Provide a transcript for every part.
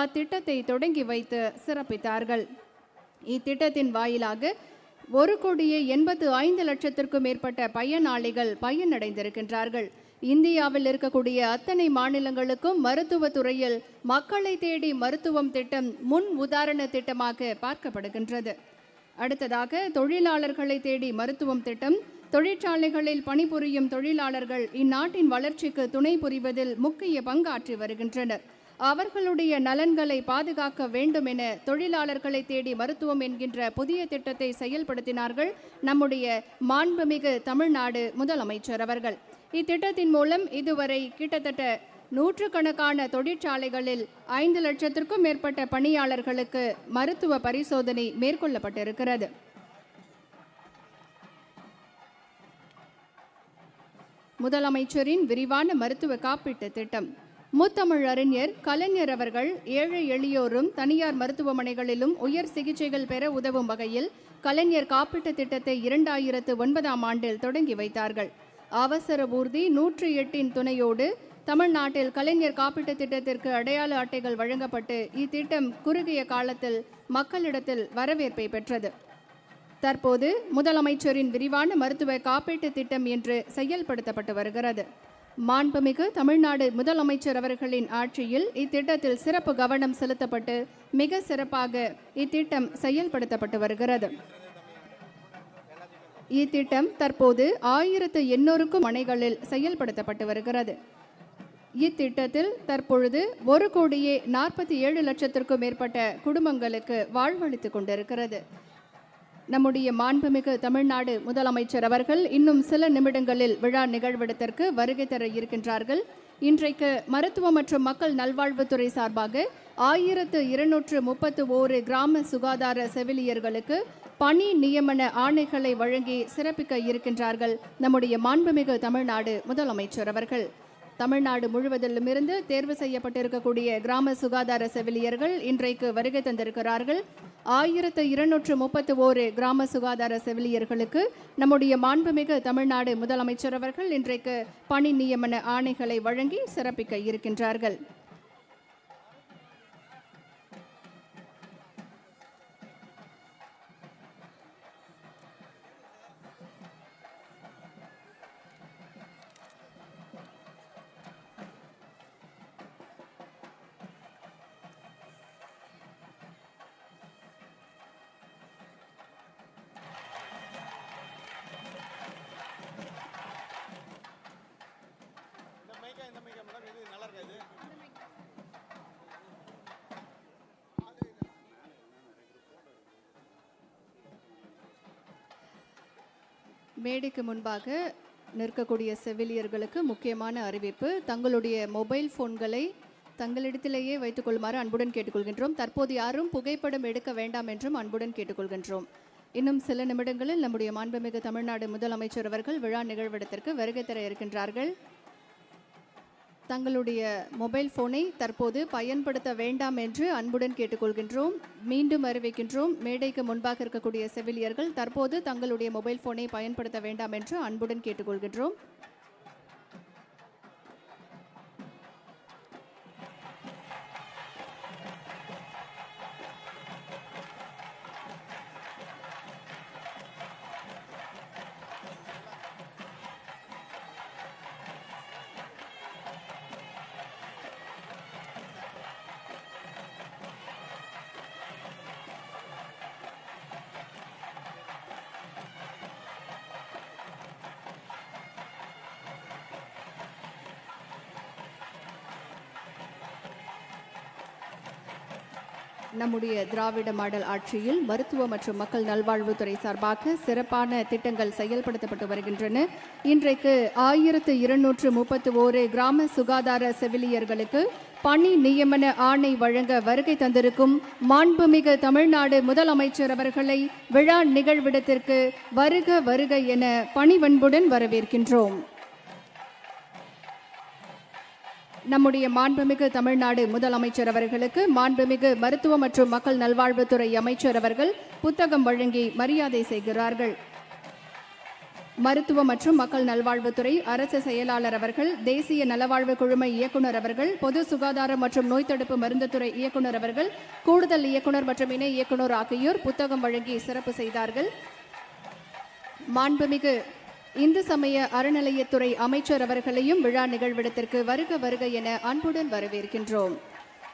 அத்திட்டத்தை தொடங்கி வைத்து சிறப்பித்தார்கள். இத்திட்டத்தின் வாயிலாக ஒரு கோடியே எண்பத்து ஐந்து லட்சத்திற்கும் மேற்பட்ட பயனாளிகள் பயனடைந்திருக்கின்றார்கள். இந்தியாவில் இருக்கக்கூடிய அத்தனை மாநிலங்களுக்கும் மருத்துவத்துறையில் மக்களை தேடி மருத்துவம் திட்டம் முன் உதாரண திட்டமாக பார்க்கப்படுகின்றது. அடுத்ததாக தொழிலாளர்களை தேடி மருத்துவம் திட்டம் தொழிற்சாலைகளில் பணிபுரியும் தொழிலாளர்கள் இந்நாட்டின் வளர்ச்சிக்கு துணை புரிவதில் முக்கிய பங்காற்றி வருகின்றனர். அவர்களுடைய நலன்களை பாதுகாக்க வேண்டும் என தொழிலாளர்களை தேடி மருத்துவம் என்கின்ற புதிய திட்டத்தை செயல்படுத்தினார்கள் நம்முடைய மாண்புமிகு தமிழ்நாடு முதலமைச்சர் அவர்கள். இத்திட்டத்தின் மூலம் இதுவரை கிட்டத்தட்ட நூற்றுக்கணக்கான தொழிற்சாலைகளில் ஐந்து லட்சத்திற்கும் மேற்பட்ட பணியாளர்களுக்கு மருத்துவ பரிசோதனை மேற்கொள்ளப்பட்டிருக்கிறது. முதலமைச்சரின் விரிவான மருத்துவ காப்பீட்டு திட்டம். முத்தமிழ் அறிஞர் கலைஞர் அவர்கள் ஏழை எளியோரும் தனியார் மருத்துவமனைகளிலும் உயர் சிகிச்சைகள் பெற உதவும் வகையில் கலைஞர் காப்பீட்டுத் திட்டத்தை இரண்டாயிரத்து ஒன்பதாம் ஆண்டில் தொடங்கி வைத்தார்கள். அவசர ஊர்தி நூற்றி எட்டின் துணையோடு தமிழ்நாட்டில் கலைஞர் காப்பீட்டுத் திட்டத்திற்கு அடையாள அட்டைகள் வழங்கப்பட்டு இத்திட்டம் குறுகிய காலத்தில் மக்களிடத்தில் வரவேற்பை பெற்றது. தற்போது முதலமைச்சரின் விரிவான மருத்துவ காப்பீட்டுத் திட்டம் என்று செயல்படுத்தப்பட்டு வருகிறது. மாண்புமிகு தமிழ்நாடு முதலமைச்சர் அவர்களின் ஆட்சியில் இத்திட்டத்தில் சிறப்பு கவனம் செலுத்தப்பட்டு மிக சிறப்பாக இத்திட்டம் செயல்படுத்தப்பட்டு வருகிறது. இத்திட்டம் தற்போது ஆயிரத்து எண்ணூறுக்கும் மனைகளில் செயல்படுத்தப்பட்டு வருகிறது. இத்திட்டத்தில் தற்பொழுது ஒரு கோடியே நாற்பத்தி ஏழு லட்சத்திற்கும் மேற்பட்ட குடும்பங்களுக்கு வாழ்வளித்துக் கொண்டிருக்கிறது. நம்முடைய மாண்புமிகு தமிழ்நாடு முதலமைச்சர் அவர்கள் இன்னும் சில நிமிடங்களில் விழா நிகழ்விடத்திற்கு வருகை தர இருக்கின்றார்கள். இன்றைக்கு மருத்துவ மற்றும் மக்கள் நல்வாழ்வுத்துறை சார்பாக ஆயிரத்து இருநூற்று முப்பத்து ஓரு கிராம சுகாதார செவிலியர்களுக்கு பணி நியமன ஆணைகளை வழங்கி சிறப்பிக்க இருக்கின்றார்கள் நம்முடைய மாண்புமிகு தமிழ்நாடு முதலமைச்சர் அவர்கள். தமிழ்நாடு முழுவதிலும் இருந்து தேர்வு செய்யப்பட்டிருக்கக்கூடிய கிராம சுகாதார செவிலியர்கள் இன்றைக்கு வருகை தந்திருக்கிறார்கள். ஆயிரத்து இருநூற்று முப்பத்து ஓரு கிராம சுகாதார செவிலியர்களுக்கு நம்முடைய மாண்புமிகு தமிழ்நாடு முதலமைச்சர் அவர்கள் இன்றைக்கு பணி நியமன ஆணைகளை வழங்கி சிறப்பிக்க இருக்கின்றார்கள். மேடைக்கு முன்பாக நிற்கக்கூடிய செவிலியர்களுக்கு முக்கியமான அறிவிப்பு தங்களுடைய மொபைல் ஃபோன்களை தங்களிடத்திலேயே வைத்துக் கொள்ளுமாறு அன்புடன் கேட்டுக்கொள்கின்றோம். தற்போது யாரும் புகைப்படம் எடுக்க வேண்டாம் என்றும் அன்புடன் கேட்டுக்கொள்கின்றோம். இன்னும் சில நிமிடங்களில் நம்முடைய மாண்புமிகு தமிழ்நாடு முதலமைச்சர் அவர்கள் விழா நிகழ்விடத்திற்கு வருகை தர இருக்கின்றார்கள். தங்களுடைய மொபைல் ஃபோனை தற்போது பயன்படுத்த வேண்டாம் என்று அன்புடன் கேட்டுக்கொள்கின்றோம். மீண்டும் அறிவிக்கின்றோம். மேடைக்கு முன்பாக இருக்கக்கூடிய செவிலியர்கள் தற்போது தங்களுடைய மொபைல் ஃபோனை பயன்படுத்த வேண்டாம் என்று அன்புடன் கேட்டுக்கொள்கின்றோம். நம்முடைய திராவிட மாடல் ஆட்சியில் மருத்துவ மற்றும் மக்கள் நல்வாழ்வுத்துறை சார்பாக சிறப்பான திட்டங்கள் செயல்படுத்தப்பட்டு வருகின்றன. இன்றைக்கு ஆயிரத்து இருநூற்று முப்பத்து ஓரு கிராம சுகாதார செவிலியர்களுக்கு பணி நியமன ஆணை வழங்க வருகை தந்திருக்கும் மாண்புமிகு தமிழ்நாடு முதலமைச்சர் அவர்களை விழா நிகழ்விடத்திற்கு வருக வருக என பணிவன்புடன் வரவேற்கின்றோம். நம்முடைய மாண்புமிகு தமிழ்நாடு முதலமைச்சர் அவர்களுக்கு மாண்புமிகு மருத்துவ மற்றும் மக்கள் நல்வாழ்வுத்துறை அமைச்சர் அவர்கள் புத்தகம் வழங்கி மரியாதை செய்கிறார்கள். மருத்துவ மற்றும் மக்கள் நல்வாழ்வுத்துறை அரசு செயலாளர் அவர்கள் தேசிய நலவாழ்வு குழும இயக்குனர் அவர்கள் பொது சுகாதாரம் மற்றும் நோய் தடுப்பு மருந்துத்துறை இயக்குனர் அவர்கள் கூடுதல் இயக்குனர் மற்றும் இணை இயக்குனர் ஆகியோர் புத்தகம் வழங்கி சிறப்பு செய்தார்கள். மாண்புமிகு இந்து சமய அறநிலையத்துறை அமைச்சர் அவர்களையும் விழா நிகழ்விடத்திற்கு வருக வருக என அன்புடன் வரவேற்கின்றோம்.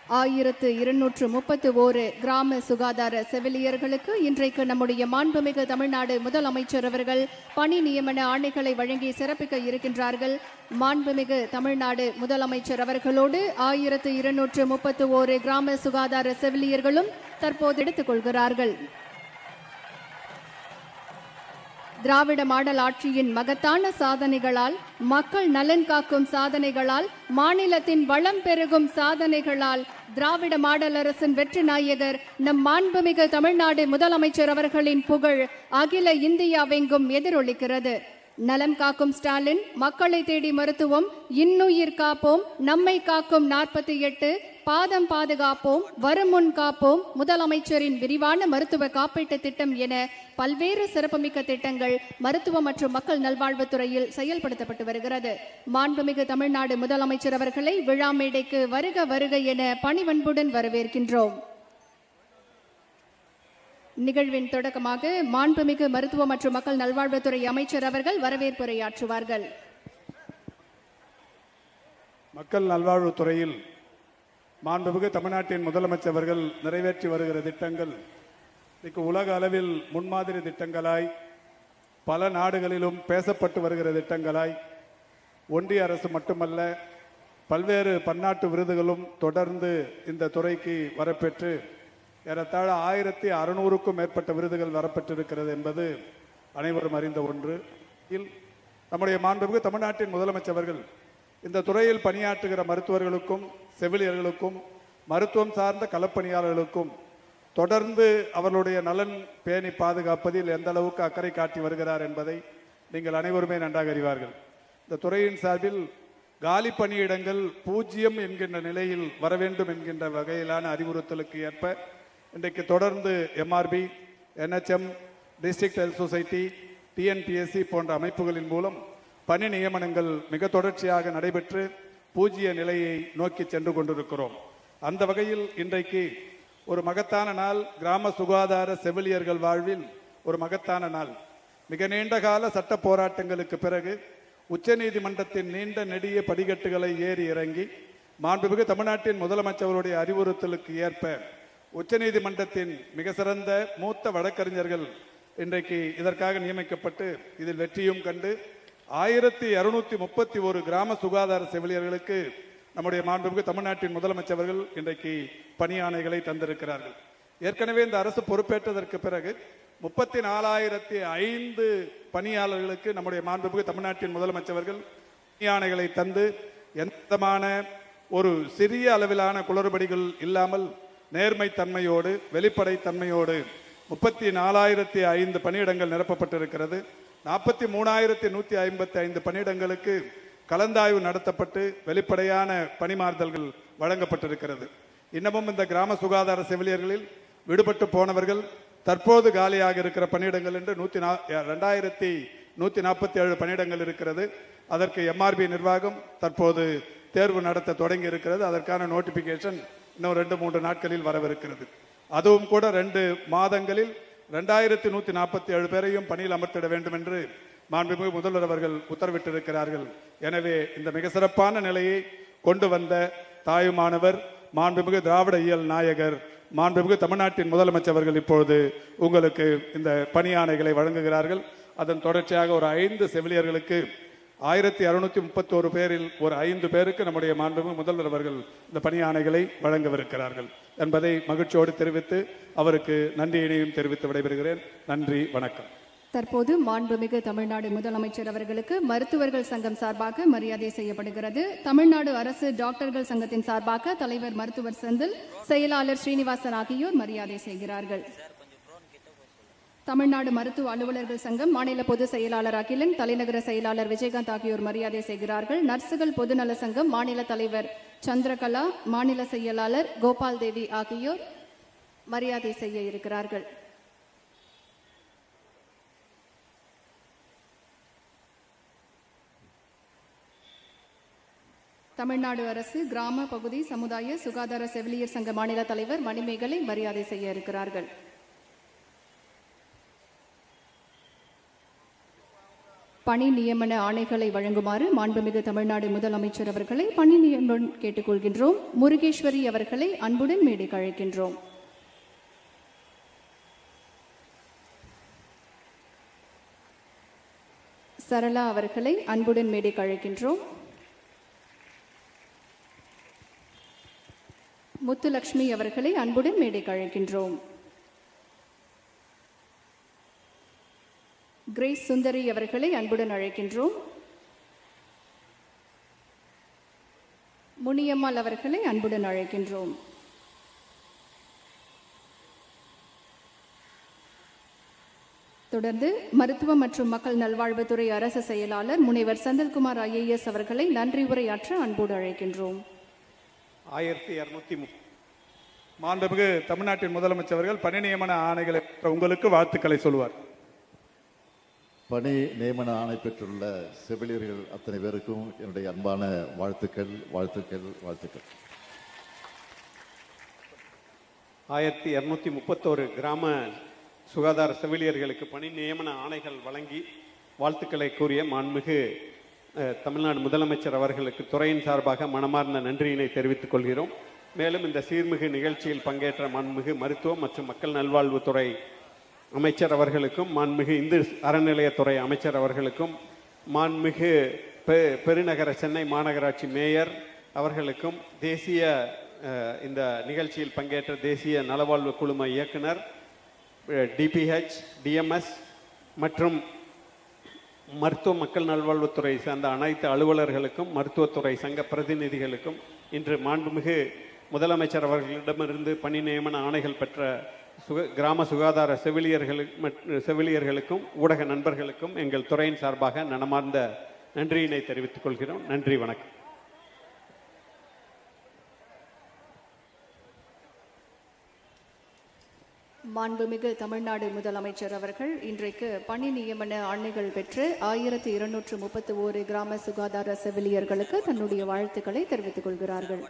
ஆயிரத்து இருநூற்று முப்பத்து ஓரு கிராம சுகாதார செவிலியர்களுக்கு இன்றைக்கு நம்முடைய மாண்புமிகு தமிழ்நாடு முதலமைச்சர் அவர்கள் பணி நியமன ஆணைகளை வழங்கி சிறப்பிக்க இருக்கின்றார்கள். மாண்புமிகு தமிழ்நாடு முதலமைச்சர் அவர்களோடு ஆயிரத்து இருநூற்று முப்பத்து ஓரு கிராம சுகாதார செவிலியர்களும் தற்போது எடுத்துக்கொள்கிறார்கள் திராவிட மாடல் ஆட்சியின் மகத்தான சாதனைகளால் மக்கள் நலன் காக்கும் சாதனைகளால் மாநிலத்தின் வளம் பெருகும் சாதனைகளால் திராவிட மாடல் அரசின் வெற்றி நாயகர் நம் மாண்புமிகு தமிழ்நாடு முதலமைச்சர் அவர்களின் புகழ் அகில இந்தியாவெங்கும் எதிரொலிக்கிறது. நலம் காக்கும் ஸ்டாலின் மக்களை தேடி மருத்துவம் இன்னுயிர் காப்போம் நம்மை காக்கும் நாற்பத்தி எட்டு பாதம் பாதுகாப்போம் வரும் முன் காப்போம். முதலமைச்சரின் விரிவான மருத்துவ காப்பீட்டு திட்டம் என பல்வேறு சிறப்புமிக்க திட்டங்கள் மருத்துவ மற்றும் மக்கள் நல்வாழ்வுத்துறையில் செயல்படுத்தப்பட்டு வருகிறது. மாண்புமிகு தமிழ்நாடு முதலமைச்சர் அவர்களை விழா மேடைக்கு வருக வருக என பணிவன்புடன் வரவேற்கின்றோம். நிகழ்வின் தொடக்கமாக மாண்புமிகு மருத்துவ மற்றும் மக்கள் நல்வாழ்வுத்துறை அமைச்சர் அவர்கள் வரவேற்புரையாற்றுவார்கள். மக்கள் நல்வாழ்வுத்துறையில் மாண்புமிகு தமிழ்நாட்டின் முதலமைச்சர் அவர்கள் நிறைவேற்றி வருகிற திட்டங்கள் இன்றைக்கு உலக அளவில் முன்மாதிரி திட்டங்களாய் பல நாடுகளிலும் பேசப்பட்டு வருகிற திட்டங்களாய் ஒன்றிய அரசு மட்டுமல்ல பல்வேறு பன்னாட்டு விருதுகளும் தொடர்ந்து இந்த துறைக்கு வரப்பெற்று ஏறத்தாழ ஆயிரத்தி அறுநூறுக்கும் மேற்பட்ட விருதுகள் வரப்பெற்றிருக்கிறது என்பது அனைவரும் அறிந்த ஒன்று. இல் நம்முடைய மாண்புமிகு தமிழ்நாட்டின் முதலமைச்சர் அவர்கள் இந்த துறையில் பணியாற்றுகிற மருத்துவர்களுக்கும் செவிலியர்களுக்கும் மருத்துவம் சார்ந்த களப்பணியாளர்களுக்கும் தொடர்ந்து அவர்களுடைய நலன் பேணி பாதுகாப்பதில் எந்த அளவுக்கு அக்கறை காட்டி வருகிறார் என்பதை நீங்கள் அனைவருமே நன்றாக அறிவார்கள். இந்த துறையின் சார்பில் காலி பணியிடங்கள் பூஜ்ஜியம் என்கின்ற நிலையில் வர வேண்டும் என்கின்ற வகையிலான அறிவுறுத்தலுக்கு ஏற்ப இன்றைக்கு தொடர்ந்து MRB NHM district health society TNPSC போன்ற அமைப்புகளின் மூலம் பணி நியமனங்கள் மிக தொடர்ச்சியாக நடைபெற்று பூஜ்ஜிய நிலையை நோக்கி சென்று கொண்டிருக்கிறோம். அந்த வகையில் இன்றைக்கு ஒரு மகத்தான நாள். கிராம சுகாதார செவிலியர்கள் வாழ்வில் ஒரு மகத்தான நாள். மிக நீண்ட கால சட்ட போராட்டங்களுக்கு பிறகு உச்சநீதிமன்றத்தின் நீண்ட நெடிய படிக்கட்டுகளை ஏறி இறங்கி மாண்புமிகு தமிழ்நாட்டின் முதலமைச்சருடைய அறிவுறுத்தலுக்கு ஏற்ப உச்சநீதிமன்றத்தின் மிக சிறந்த மூத்த வழக்கறிஞர்கள் இன்றைக்கு இதற்காக நியமிக்கப்பட்டு இதில் வெற்றியும் கண்டு ஆயிரத்தி இருநூத்தி முப்பத்தி ஒரு கிராம சுகாதார செவிலியர்களுக்கு நம்முடைய மாண்புமிகு தமிழ்நாட்டின் முதலமைச்சர் அவர்கள் இன்றைக்கு பணியானைகளை தந்திருக்கிறார்கள். ஏற்கனவே இந்த அரசு பொறுப்பேற்றதற்கு பிறகு முப்பத்தி நாலாயிரத்தி ஐந்து பணியாளர்களுக்கு நம்முடைய மாண்புமிகு தமிழ்நாட்டின் முதலமைச்சர்கள் பணியானைகளை தந்து எந்தமான ஒரு சிறிய அளவிலான குளறுபடிகள் இல்லாமல் நேர்மை தன்மையோடு வெளிப்படை தன்மையோடு முப்பத்தி நாலாயிரத்தி ஐந்து பணியிடங்கள் நிரப்பப்பட்டிருக்கிறது. நாற்பத்தி மூணாயிரத்தி நூற்றி ஐம்பத்தி ஐந்து பணியிடங்களுக்கு கலந்தாய்வு நடத்தப்பட்டு வெளிப்படையான பணிமாறுதல்கள் வழங்கப்பட்டிருக்கிறது. இன்னமும் இந்த கிராம சுகாதார செவிலியர்களில் விடுபட்டு போனவர்கள் தற்போது காலியாக இருக்கிற பணியிடங்கள் என்று நூற்றி நா ரெண்டாயிரத்தி நூற்றி நாற்பத்தி ஏழு பணியிடங்கள் இருக்கிறது. அதற்கு எம்ஆர்பி நிர்வாகம் தற்போது தேர்வு நடத்த தொடங்கி இருக்கிறது. அதற்கான நோட்டிபிகேஷன் இன்னும் ரெண்டு மூன்று நாட்களில் வரவிருக்கிறது. அதுவும் கூட ரெண்டு மாதங்களில் ரெண்டாயிரத்தி நூற்றி நாற்பத்தி ஏழு பேரையும் பணியில் அமர்த்திட வேண்டும் என்று மாண்புமிகு முதல்வர் அவர்கள் உத்தரவிட்டிருக்கிறார்கள். எனவே இந்த மிக சிறப்பான நிலையை கொண்டு வந்த தாயுமானவர் மாண்புமிகு திராவிட இயல் நாயகர் மாண்புமிகு தமிழ்நாட்டின் முதலமைச்சர் அவர்கள் இப்பொழுது உங்களுக்கு இந்த பணியானைகளை வழங்குகிறார்கள். அதன் தொடர்ச்சியாக ஒரு ஐந்து செவிலியர்களுக்கு ஆயிரத்தி அறுநூத்தி முப்பத்தோரு பேரில் ஒரு ஐந்து பேருக்கு நம்முடைய மாண்புமிகு முதல்வர் அவர்கள் இந்த பணியானைகளை வழங்கவிருக்கிறார்கள். என்பதை மகிழ்ச்சியோடு தெரிவித்து அவருக்கு நன்றியினையும் தெரிவித்து விடைபெறுகிறேன். நன்றி வணக்கம். தற்போது மாண்புமிகு தமிழ்நாடு முதலமைச்சர் அவர்களுக்கு மருத்துவர்கள் சங்கம் சார்பாக மரியாதை செய்யப்படுகிறது. தமிழ்நாடு அரசு டாக்டர்கள் சங்கத்தின் சார்பாக தலைவர் மருத்துவர் செந்தில் செயலாளர் ஸ்ரீனிவாசன் ஆகியோர் மரியாதை செய்கிறார்கள். தமிழ்நாடு மருத்துவ அலுவலர்கள் சங்கம் மாநில பொதுச் செயலாளர் அகிலன் தலைநகர செயலாளர் விஜயகாந்த் ஆகியோர் மரியாதை செய்கிறார்கள். நர்சுகள் பொதுநல சங்கம் மாநில தலைவர் சந்திரகலா மாநில செயலாளர் கோபால் தேவி ஆகியோர் மரியாதை செய்ய இருக்கிறார்கள். தமிழ்நாடு அரசு கிராம பகுதி சமுதாய சுகாதார செவிலியர் சங்க மாநில தலைவர் மணிமேகலை மரியாதை செய்ய இருக்கிறார்கள். பணி நியமன ஆணைகளை வழங்குமாறு மாண்புமிகு தமிழ்நாடு முதலமைச்சர் அவர்களை பணி நியமனம் கேட்டுக்கொள்கின்றோம். முருகேஸ்வரி அவர்களை அன்புடன் மேடைக்கு அழைக்கின்றோம். சரளா அவர்களை அன்புடன் மேடைக்கு அழைக்கின்றோம். முத்துலக்ஷ்மி அவர்களை அன்புடன் மேடைக்கு அழைக்கின்றோம். கிரேஸ் சுந்தரி அவர்களை அன்புடன் அழைக்கின்றோம். முனியம்மாள் அவர்களை அன்புடன் அழைக்கின்றோம். தொடர்ந்து மருத்துவ மற்றும் மக்கள் நல்வாழ்வுத்துறை அரசு செயலாளர் முனைவர் செந்தில்குமார் ஐஏஎஸ் அவர்களை நன்றி உரையாற்ற அன்போடு அழைக்கின்றோம். ஆயிரத்தி இரநூத்தி முப் மாண்புமிகு தமிழ்நாட்டின் முதலமைச்சர் அவர்கள் பணி நியமன ஆணைகளை உங்களுக்கு வாழ்த்துக்களை சொல்லுவார். பணி நியமன ஆணை பெற்றுள்ள செவிலியர்கள் அத்தனை பேருக்கும் என்னுடைய அன்பான வாழ்த்துக்கள் வாழ்த்துக்கள் வாழ்த்துக்கள். ஆயிரத்தி இரநூத்தி முப்பத்தோரு கிராம சுகாதார செவிலியர்களுக்கு பணி நியமன ஆணைகள் வழங்கி வாழ்த்துக்களை கூறிய மாண்புமிகு தமிழ்நாடு முதலமைச்சர் அவர்களுக்கு துறையின் சார்பாக மனமார்ந்த நன்றியினை தெரிவித்துக் கொள்கிறோம். மேலும் இந்த சீர்மிகு நிகழ்ச்சியில் பங்கேற்ற மாண்புமிகு மருத்துவம் மற்றும் மக்கள் நல்வாழ்வுத்துறை அமைச்சர் அவர்களுக்கும் மாண்புமிகு இந்து அறநிலையத்துறை அமைச்சர் அவர்களுக்கும் மாண்புமிகு பெ பெருநகர சென்னை மாநகராட்சி மேயர் அவர்களுக்கும் தேசிய இந்த நிகழ்ச்சியில் பங்கேற்ற தேசிய நலவாழ்வு குழும இயக்குனர் டிபிஹெச் டிஎம்எஸ் மற்றும் மருத்துவ மக்கள் நல்வாழ்வுத்துறை சார்ந்த அனைத்து அலுவலர்களுக்கும் மருத்துவத்துறை சங்க பிரதிநிதிகளுக்கும் இன்று மாண்புமிகு முதலமைச்சர் அவர்களிடமிருந்து பணி நியமன ஆணைகள் பெற்ற சுக கிராம சுகாதார செவிலியர்களுக்கு செவிலியர்களுக்கும் ஊடக நண்பர்களுக்கும் எங்கள் துறையின் சார்பாக நனமார்ந்த நன்றியினை தெரிவித்துக் கொள்கிறோம். நன்றி வணக்கம். மாண்புமிகு தமிழ்நாடு முதலமைச்சர் அவர்கள் இன்றைக்கு பணி நியமன ஆணைகள் பெற்று ஆயிரத்தி இருநூற்று முப்பத்தி ஓரு கிராம சுகாதார செவிலியர்களுக்கு தன்னுடைய வாழ்த்துக்களை தெரிவித்துக் கொள்கிறார்கள்.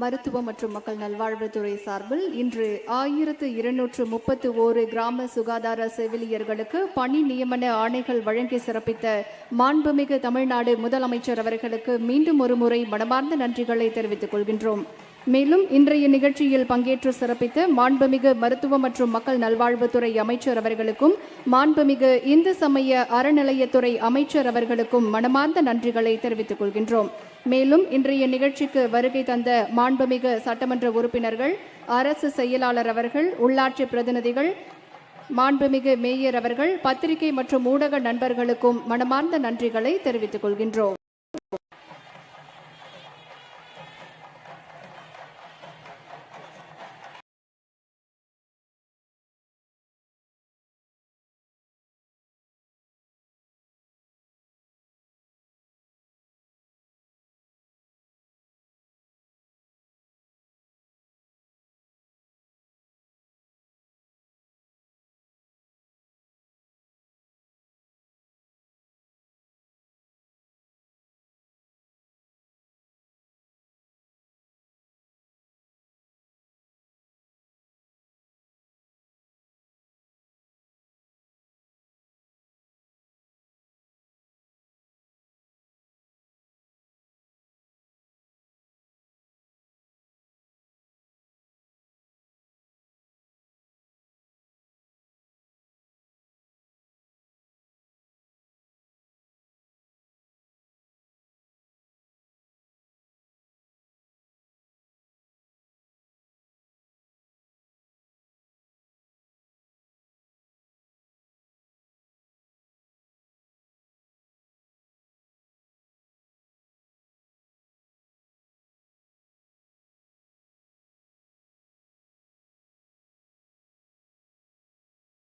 மருத்துவ மற்றும் மக்கள் நல்வாழ்வுத்துறை சார்பில் இன்று ஆயிரத்து இருநூற்று முப்பத்து ஓரு கிராம சுகாதார செவிலியர்களுக்கு பணி நியமன ஆணைகள் வழங்கி சிறப்பித்த மாண்புமிகு தமிழ்நாடு முதலமைச்சர் அவர்களுக்கு மீண்டும் ஒரு முறை மனமார்ந்த நன்றிகளை தெரிவித்துக் கொள்கின்றோம். மேலும் இன்றைய நிகழ்ச்சியில் பங்கேற்று சிறப்பித்த மாண்புமிகு மருத்துவ மற்றும் மக்கள் நல்வாழ்வுத்துறை அமைச்சர் அவர்களுக்கும் மாண்புமிகு இந்து சமய அறநிலையத்துறை அமைச்சர் அவர்களுக்கும் மனமார்ந்த நன்றிகளை தெரிவித்துக் கொள்கின்றோம். மேலும் இன்றைய நிகழ்ச்சிக்கு வருகை தந்த மாண்புமிகு சட்டமன்ற உறுப்பினர்கள் அரசு செயலாளர் அவர்கள் உள்ளாட்சி பிரதிநிதிகள் மாண்புமிகு மேயர் அவர்கள் பத்திரிகை மற்றும் ஊடக நண்பர்களுக்கும் மனமார்ந்த நன்றிகளை தெரிவித்துக் கொள்கின்றோம்.